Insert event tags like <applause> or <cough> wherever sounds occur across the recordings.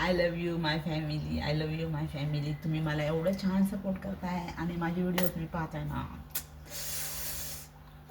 I love you my family I love you my family तुम्ही मला एवढं छान सपोर्ट करताय आणि माझे व्हिडिओ तुम्ही पाहताय ना.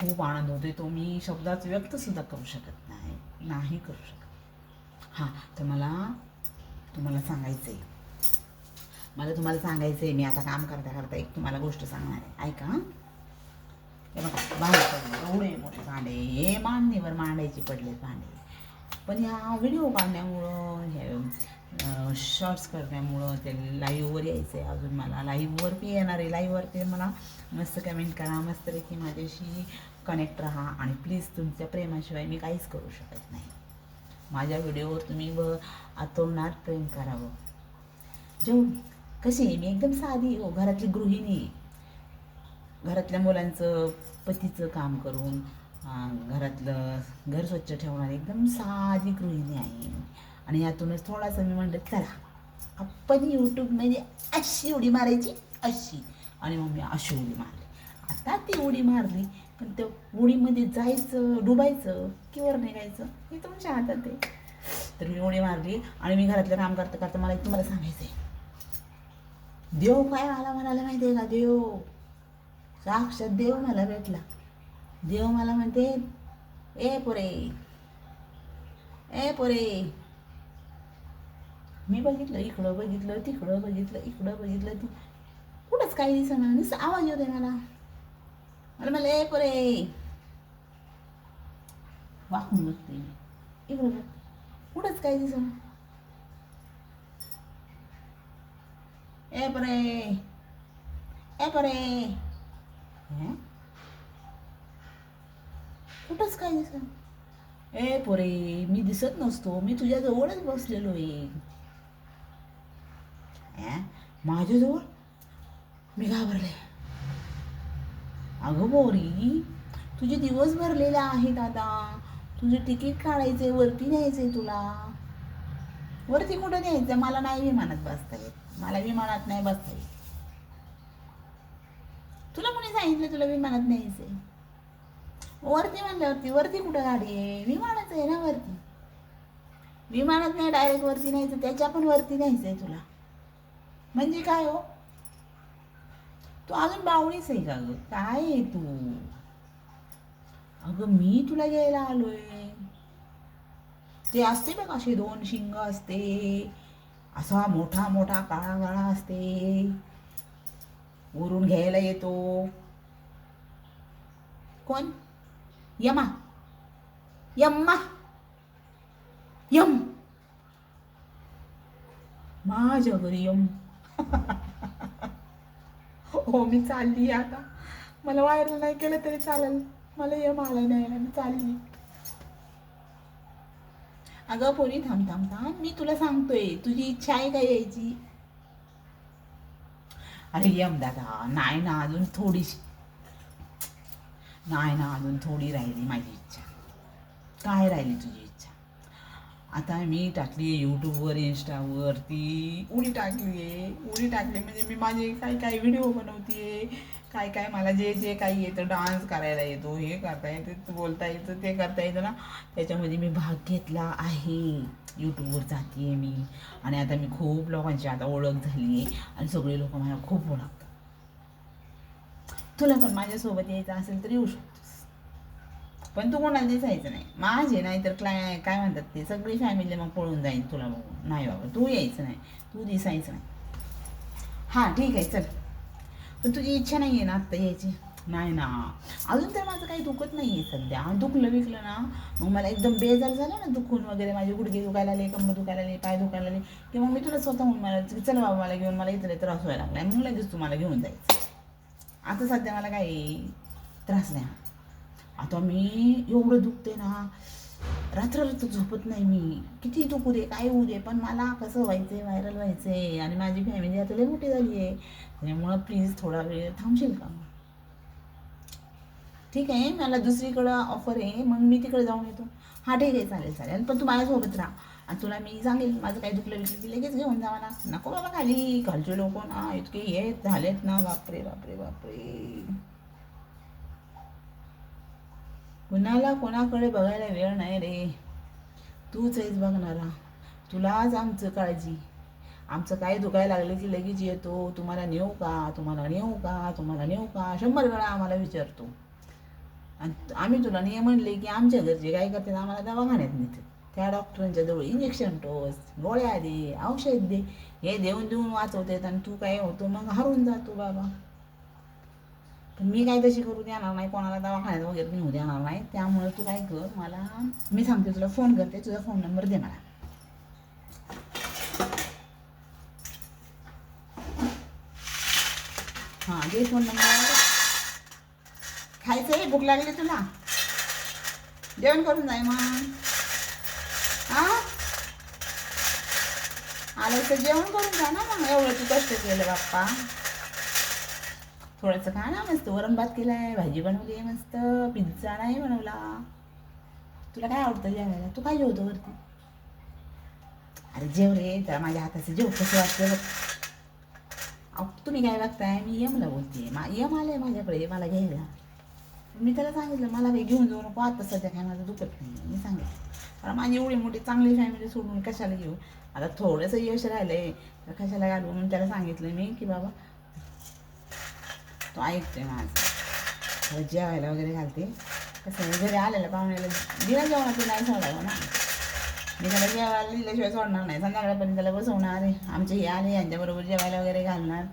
खूप आनंद होतोय. तो मी शब्दात व्यक्तसुद्धा करू शकत नाही. नाही करू शकत. हां तर मला तुम्हाला सांगायचं आहे मला तुम्हाला सांगायचं आहे मी आता काम करता करता एक तुम्हाला गोष्ट सांगणार आहे. ऐका हे. बघा भांडे एवढे मोठे भांडे. हे मांडणीवर मांडायचे पडले भांडे. पण ह्या व्हिडिओ काढण्यामुळं शॉर्ट्स करण्यामुळं ते लाईव्हवर यायचं आहे अजून मला. लाईव्हवर पी येणार आहे. लाईव्हवर पे मला मस्त कमेंट करा. मस्तपैकी माझ्याशी कनेक्ट राहा. आणि प्लीज तुमच्या प्रेमाशिवाय मी काहीच करू शकत नाही. माझ्या व्हिडिओवर तुम्ही व आतोनात प्रेम करावं. जेवढी कशी आहे? मी एकदम साधी हो. घरातली गृहिणी आहे. घरातल्या मुलांचं पतीचं काम करून घरातलं घर स्वच्छ ठेवणारी एकदम साधी गृहिणी आहे आणि यातूनच थोडासा मी म्हणलं चला आपण यूट्यूब म्हणजे अशी उडी मारायची अशी. आणि मग मी अशी उडी मारली. आता ती उडी मारली पण त्या उडीमध्ये जायचं डुबायचं किंवा निघायचं हे तुमच्या हातात आहे. तर मी उडी मारली आणि मी घरातलं काम करता करता मला तुम्हाला सांगायचं आहे देव काय मला म्हणाला माहिती आहे का देव? साक्षात देव मला भेटला. देव मला म्हणते ए पोरे ए पोरे मी बघितलं इकडं बघितलं तिकडं बघितलं इकडं बघितलं ती कुठंच काही दिसणार नुसतं आवाज येतोय मला. मला म्हणलं ए पोरे. वाकून बघते मी. इकडं बघ. कुठंच काही दिसणार ए परे. ए परे. कुठंच काय दिसत ए पोरे मी दिसत नसतो. मी तुझ्या जवळच बसलेलो आहे. हं? माझ्याजवळ? मी घाबरले. अगं बोरी तुझे दिवस भरलेले आहेत आता. तुझे तिकीट काढायचंय वरती न्यायचंय तुला. वरती कुठं न्यायचं मला नाही विमानात बसता येत. मला विमानात नाही बसता येत. तुला कोणी सांगितलं तुला विमानात न्यायचंय? वरती म्हणल्यावरती वरती कुठं गाडी आहे? विमानाचं आहे ना वरती. विमानात नाही डायरेक्ट वरती न्यायचं त्याच्या पण वरती न्यायचंय तुला. म्हणजे काय हो? तू अजून बावळीच आहे का गं? काय आहे तू? अगं मी तुला घ्यायला आलोय. ते असते बघ असे दोन शिंग असते. असा मोठा मोठा काळा काळा असते. वरून घ्यायला येतो. कोण? यमा. यम्मा. यम. माझ्या घरी यम. <laughs> हो मी चालली आता. मला व्हायरल नाही केलं तरी चालेल. मला यम आला नाही मी चालली अगं पोरी थांब थांब थांब. मी तुला सांगतोय तुझी इच्छा आहे का यायची? अरे यम दादा नाही ना अजून थोडीशी. नाही ना अजून थोडी राहिली माझी इच्छा. काय राहिली तुझी आता मी टाकली आहे यूट्यूबवर इंस्टावरती उडी टाकली आहे. उडी टाकली म्हणजे मी माझे काय काय व्हिडिओ बनवते काय काय मला जे जे काही येतं डान्स करायला येतो हे करता येतं बोलता येतं ते करता येतं ना. त्याच्यामध्ये मी भाग घेतला आहे. यूट्यूबवर जाते आहे मी. आणि आता मी खूप लोकांची आता ओळख झाली आहे आणि सगळे लोक मला खूप ओळखतात. तुला पण माझ्यासोबत यायचं असेल तर येऊ शकतो. पण तू कोणाला दिसायचं नाही. माझे नाही तर काय काय म्हणतात ते सगळी फॅमिली मग पळून जाईल तुला बघून. नाही बाबा तू यायचं नाही. तू दिसायचं नाही. हां ठीक आहे चल. पण तुझी इच्छा नाही आहे ना आत्ता यायची? नाही ना. अजून तर माझं काही दुखत नाही आहे सध्या. दुखलं विकलं ना. मग मला एकदम बेजार झालं ना दुखून वगैरे. माझे गुडघे दुखायला आले कमर दुखायला आले पाय दुखायला आले की मग मी तुला स्वतःहून मला चल बाबा मला घेऊन मला इथं त्रास व्हायला लागला मग लगेच तू मला घेऊन जायचं. आता सध्या मला काही त्रास नाही. आता मी एवढं दुखते ना रात्र रात्र झोपत नाही मी. किती दुखू दे काय होऊ दे पण मला कसं व्हायचंय व्हायरल व्हायचंय आणि माझी फॅमिली आता लई मोठी झाली आहे. त्यामुळं प्लीज थोडा वेळ थांबशील का? ठीक आहे मला दुसरीकडं ऑफर आहे मग मी तिकडे जाऊन येतो. हां ठीक आहे चालेल चालेल पण तू माझ्यासोबत राहा. आणि तुला मी सांगेल माझं काही दुखलं विकलं की लगेच घेऊन जा मला नको बाबा खाली घालचे लोक ना इतके येत झालेत ना बापरे बापरे बापरे. कुणाला कोणाकडे बघायला वेळ नाही रे. तूच आहेस बघणारा. तुलाच आमचं काळजी. आमचं काय दुखायला लागलं की लगेच येतो. तुम्हाला नेऊ का? तुम्हाला नेऊ का? तुम्हाला नेऊ का? शंभर वेळा आम्हाला विचारतो. आणि आम्ही तुला नियम म्हणले की आमच्या घरचे काय करतात? आम्हाला दवाखान्यात नेतात. त्या डॉक्टरांच्या जवळ इंजेक्शन टोस गोळ्या दे औषध दे. हे देऊन देऊन वाचवतात आणि तू काय होतो? मग हरून जातो बाबा. पण मी काय तशी करू देणार नाही कोणाला दवाखान्यात वगैरे नेऊ देणार नाही. त्यामुळे तू काय कर मला मी सांगते तुला फोन करते तुझा फोन नंबर दे मला. हां दे फोन नंबर खायचं आहे भूक लागली तुला? जेवण करून जाय मग. हां आलं तर जेवण करून जा ना मग. एवढं तू कष्ट केलं बाप्पा. थोडंसं खा ना मस्त. वरण भात केलाय भाजी बनवली आहे मस्त. पिझ्झा नाही बनवला. तुला काय आवडतं जेवायला? तू काय जेवतो वरती? अरे जेव रे तर माझ्या हाताचं जेव कसं वाटतं बघ. अहो, तुम्ही काय बघताय मी यमला बोलते मा यम आलंय माझ्याकडे मला घ्यायला. मी त्याला सांगितलं मला काही घेऊन जाऊ नको आता सध्या काय माझं दुखत नाही. मी सांगितलं कारण माझी एवढी मोठी चांगली फॅमिली सोडून कशाला घेऊ आता थोडंसं यश राहिलंय तर कशाला घालू? म्हणून त्याला सांगितलं मी की बाबा तो ऐकतोय माझं. तर जेवायला वगैरे घालते. कसं घरी आलेलं पाहुण्याला दिला जेवणाचं नाही सोडावं ना. मी त्याला जेवायला दिल्याशिवाय सोडणार नाही. संध्याकाळपर्यंत त्याला बसवणार आमचे हे आले यांच्याबरोबर जेवायला वगैरे घालणार.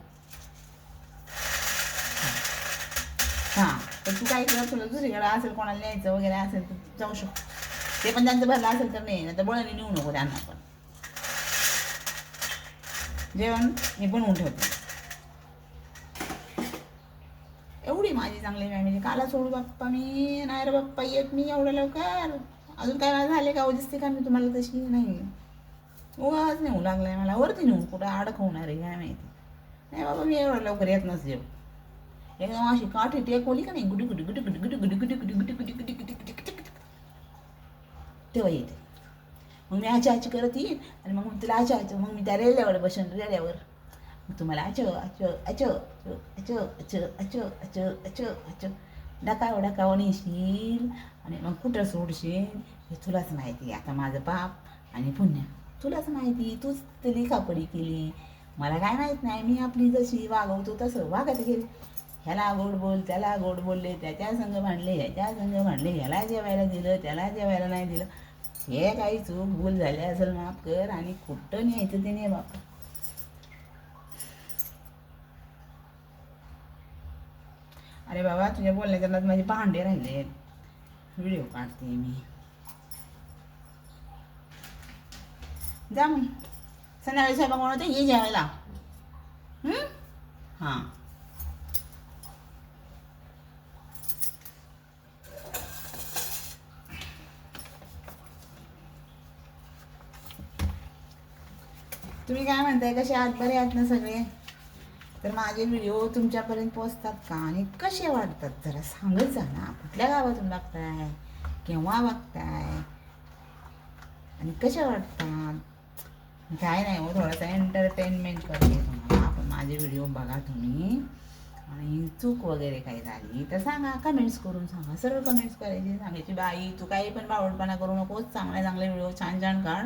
हां. तर तू काय कर तुला दुसरीकडे असेल कोणाला न्यायचं वगैरे असेल तर जाऊ शकतो. ते पण त्यांचं भरलं असेल तर नाही. तर बळणी नेऊ नको त्यांना पण. जेवण मी बनवून ठेवते एवढी माझी चांगली फॅमिली काला सोडू बाप्पा मी नाही रे बाप्पा येत मी एवढं लवकर अजून काय मला झाले का दिसते का मी तुम्हाला तशी नाही उगाच नेऊ लागलाय मला वरती नेऊ कुठं अडकवणार आहे काय माहिती नाही बाबा मी एवढं लवकर येत नसते एकदम अशी काठी टेकवली का नाही गुडी गुडी गुडी गुडी गुडी गुडी गुडी गुडी गुडी गुडी गुडी गुडी गुडी गुडी गुडी तेव्हा येते मग मी आची आची करत येईन आणि मग तिला आच्या आच्या मग मी त्या रेल्यावर बसेन रेल्यावर मग तुम्हाला अच अच अच अच अच अच अच अच अच डकाव डकाव नेशील आणि मग कुठं सोडशील हे तुलाच माहिती आता माझं पाप आणि पुण्य तुलाच माहिती तूच तरी कापडी केली मला काय माहीत नाही मी आपली जशी वागवतो तसं वागत गेली ह्याला गोड बोल त्याला गोड बोलले त्याच्या संघ भांडले ह्याच्या संघ भांडले ह्याला जेवायला दिलं त्याला जेवायला नाही दिलं हे काही चूक भूल झाले असेल माफ कर आणि कुठं न्यायचं ते नाही बापा अरे बाबा तुझ्या बोलण्याच्या नात माझे भांडे राहिले व्हिडिओ काढते मी. जा मग. संध्याकाळी साहेबा कोण होते ये जेवायला. हां? तुम्ही काय म्हणताय कसे आत बरे आहात ना सगळे? तर माझे व्हिडिओ तुमच्यापर्यंत पोचतात का? आणि कसे वाटतात जरा सांगत जा ना. कुठल्या गावातून बघताय? केव्हा बघताय? आणि कसे वाटतात काय नाही हो थोडासा एंटरटेनमेंट करते तुम्हाला. पण माझे व्हिडिओ बघा तुम्ही. आणि चूक वगैरे काही झाली तर सांगा. कमेंट्स करून सांगा. सर्व कमेंट्स करायची. सांगायची बाई तू काही पण बावडपणा करू नकोस. चांगले चांगले व्हिडिओ छान छान काढ.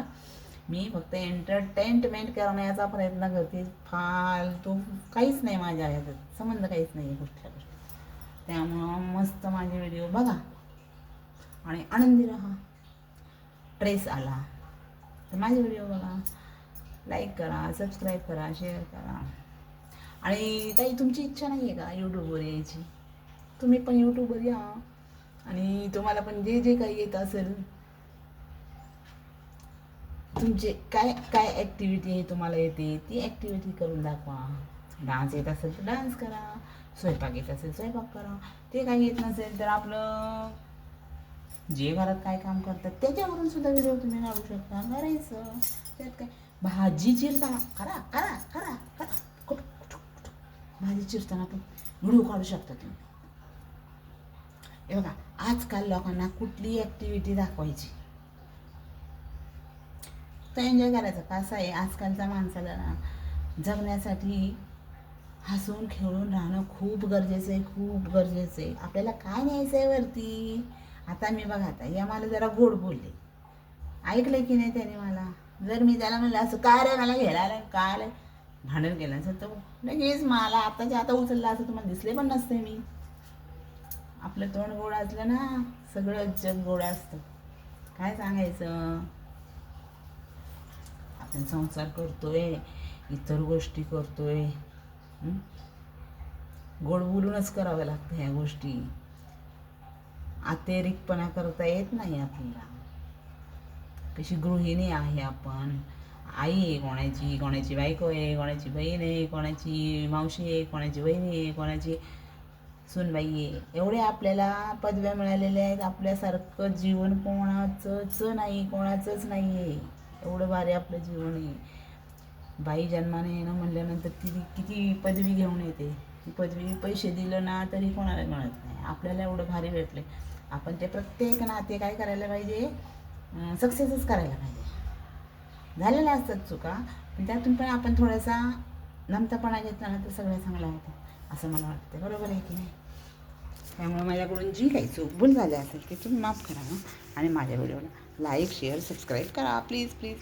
मी फक्त एंटरटेनमेंट करण्याचा प्रयत्न करते. फालतू काहीच नाही माझ्या ह्याच्यात. संबंध काहीच नाही आहे कुठल्या गोष्टी त्यामुळं मस्त माझे व्हिडिओ बघा. आणि आनंदी राहा. ट्रेस आला. तर माझे व्हिडिओ बघा. लाईक करा सबस्क्राईब करा शेअर करा. आणि काही तुमची इच्छा नाही आहे का यूट्यूबवर यायची? तुम्ही पण यूट्यूबवर या. आणि तुम्हाला पण जे जे काही येत असेल तुमचे काय काय ॲक्टिव्हिटी तुम्हाला येते? ती ॲक्टिव्हिटी करून दाखवा. डान्स येत असेल तर डान्स करा. स्वयंपाक येत असेल स्वयंपाक करा. ते काही येत नसेल तर आपलं जे घरात काय काम करतात त्याच्यावरून सुद्धा व्हिडिओ तुम्ही काढू शकता. करायचं. त्यात काय? भाजी चिरताना करा करा करा करा. कुठ कुठ भाजी चिरताना पण व्हिडिओ काढू शकता तुम्ही. हे बघा आजकाल लोकांना कुठली ॲक्टिव्हिटी दाखवायची? तर एन्जॉय करायचं. कसं आहे? आजकालच्या माणसाला ना जगण्यासाठी हसून खेळून राहणं खूप गरजेचं आहे खूप गरजेचं आहे. आपल्याला काय न्यायचं आहे वरती? आता मी बघा आता या मला जरा गोड बोलले. ऐकलं की नाही त्याने मला? जर मी त्याला म्हणलं असं काय रे? मला घ्यायला आलं काय आलं भांडण केलं. असं तर लगेच मला आताच्या आता उचललं असं तुम्हाला दिसले पण नसते मी. आपलं तोंड गोड असलं ना सगळं जग गोड असतं. काय सांगायचं? आपण संसार करतोय इतर गोष्टी करतोय गोड बोलूनच कराव्या लागतं ह्या गोष्टी. अतिरिक्तपणा करता येत नाही आपल्याला. कशी गृहिणी आहे आपण. आई आहे कोणाची कोणाची बायको आहे कोणाची बहीण आहे कोणाची मावशी आहे कोणाची बहिणी आहे कोणाची सुनबाई आहे. एवढे आपल्याला पदव्या मिळालेल्या आहेत. आपल्यासारखं जीवन कोणाचंच नाही कोणाचंच नाही आहे. एवढं भारी आपलं जीवन आहे. बाई जन्माने येणं म्हणल्यानंतर ती किती पदवी घेऊन येते. ती पदवी पैसे दिलं ना तरी कोणाला मिळत नाही. आपल्याला एवढं भारी भेटले आपण ते प्रत्येक नाते काय करायला पाहिजे? सक्सेसच करायला पाहिजे. झालेल्या असतात चुका पण त्यातून पण आपण थोडासा नमतापणा घेतला ना तर सगळं चांगलं होतं. असं मला वाटतं. बरोबर आहे की नाही? त्यामुळे माझ्याकडून जी काही चूक भूल झाली असेल ती तुम्ही माफ करा आणि माझ्या व्हिडिओला लाईक शेअर सबस्क्राईब करा. Please please.